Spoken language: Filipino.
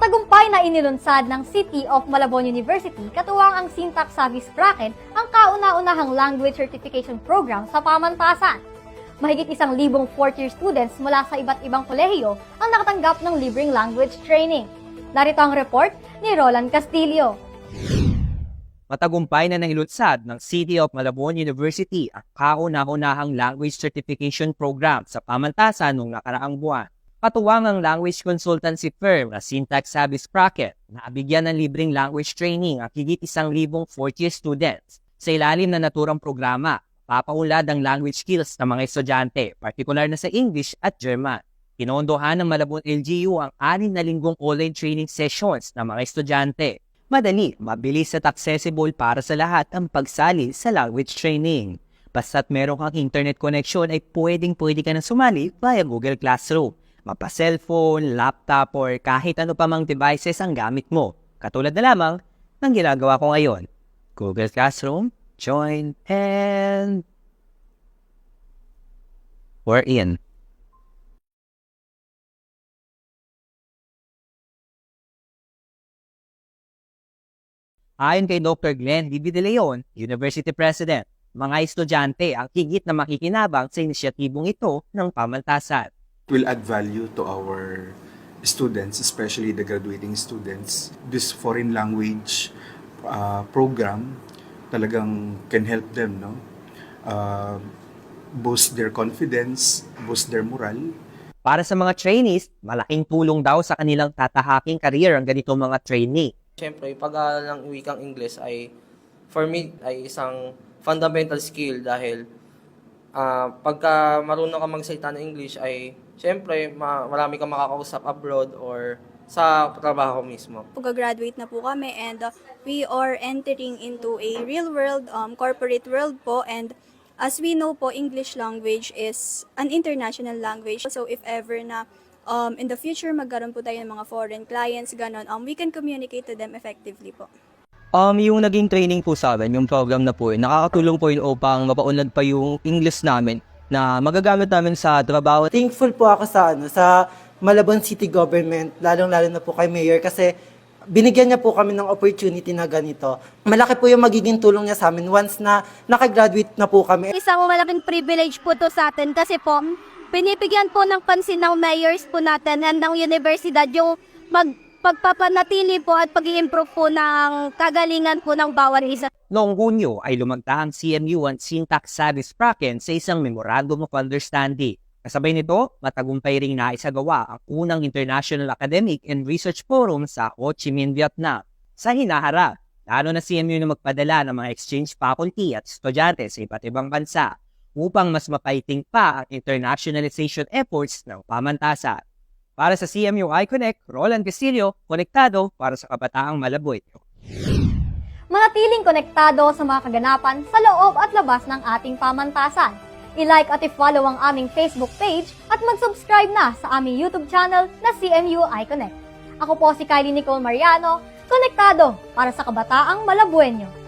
Matagumpay na inilunsad ng City of Malabon University katuwang ang Syntax Service Bracket ang kauna-unahang language certification program sa pamantasan. Mahigit isang libong fourth-year students mula sa iba't ibang kolehiyo ang nakatanggap ng libreng language training. Narito ang report ni Roland Castillo. Matagumpay na nailunsad ng City of Malabon University ang kauna-unahang language certification program sa pamantasan noong nakaraang buwan. Katuwang ang language consultancy firm na Syntax Service Bracket na abigyan ng libreng language training ang higit isang libong fourth-year students. Sa ilalim na naturang programa, papaunlad ang language skills ng mga estudyante, partikular na sa English at German. Pinondohan ng Malabon LGU ang anim na linggong online training sessions ng mga estudyante. Madali, mabilis at accessible para sa lahat ang pagsali sa language training. Basta't meron kang internet connection ay pwedeng pwede ka na sumali via Google Classroom. Mapa cellphone, laptop, or kahit ano pa mang devices ang gamit mo. Katulad na lamang ng ginagawa ko ngayon. Google Classroom, join, and... We're in. Ayon kay Dr. Glenn D. De Leon, University President, mga estudyante ang higit na makikinabang sa inisyatibong ito ng pamantasan. Will add value to our students, especially the graduating students. This foreign language uh, program talagang can help them, no? Uh, boost their confidence, boost their morale, Para sa mga trainees, malaking tulong daw sa kanilang tatahaking career ang ganitong mga trainee. Siyempre, pag-aaral ng wikang Ingles ay, for me, ay isang fundamental skill dahil ah, pagka marunong ka magsalita ng English ay, siyempre, ma- marami kang makakausap abroad or sa trabaho mismo. Pag-graduate na po kami and uh, we are entering into a real world, um, corporate world po and as we know po, English language is an international language. So if ever na um, in the future magkaroon po tayo ng mga foreign clients, ganon, um, we can communicate to them effectively po. Um, yung naging training po sa amin, yung program na po nakakatulong po yun upang mapaunlad pa yung English namin na magagamit namin sa trabaho. Thankful po ako sa ano sa Malabon City Government, lalong-lalo na po kay Mayor kasi binigyan niya po kami ng opportunity na ganito. Malaki po yung magiging tulong niya sa amin once na nakagraduate na po kami. Isang malaking privilege po to sa atin kasi po, pinipigyan po ng pansin ng mayors po natin and ng universidad yung mag, pagpapanatili po at pag improve po ng kagalingan po ng bawat isa. Noong Hunyo ay lumagda ang CMU ang Syntax Service Bracket sa isang Memorandum of Understanding. Kasabay nito, matagumpay ring naisagawa ang unang International Academic and Research Forum sa Ho Chi Minh, Vietnam. Sa hinaharap, lalo na CMU na magpadala ng mga exchange faculty at estudyante sa iba't ibang bansa upang mas mapaiting pa ang internationalization efforts ng pamantasan. Para sa CMU iConnect, Roland Castillo, konektado para sa kabataang Malaboy. Manatiling konektado sa mga kaganapan sa loob at labas ng ating pamantasan. I-like at i-follow ang aming Facebook page at mag-subscribe na sa aming YouTube channel na CMU iConnect. Ako po si Kylie Nicole Mariano, konektado para sa kabataang Malabuenyo.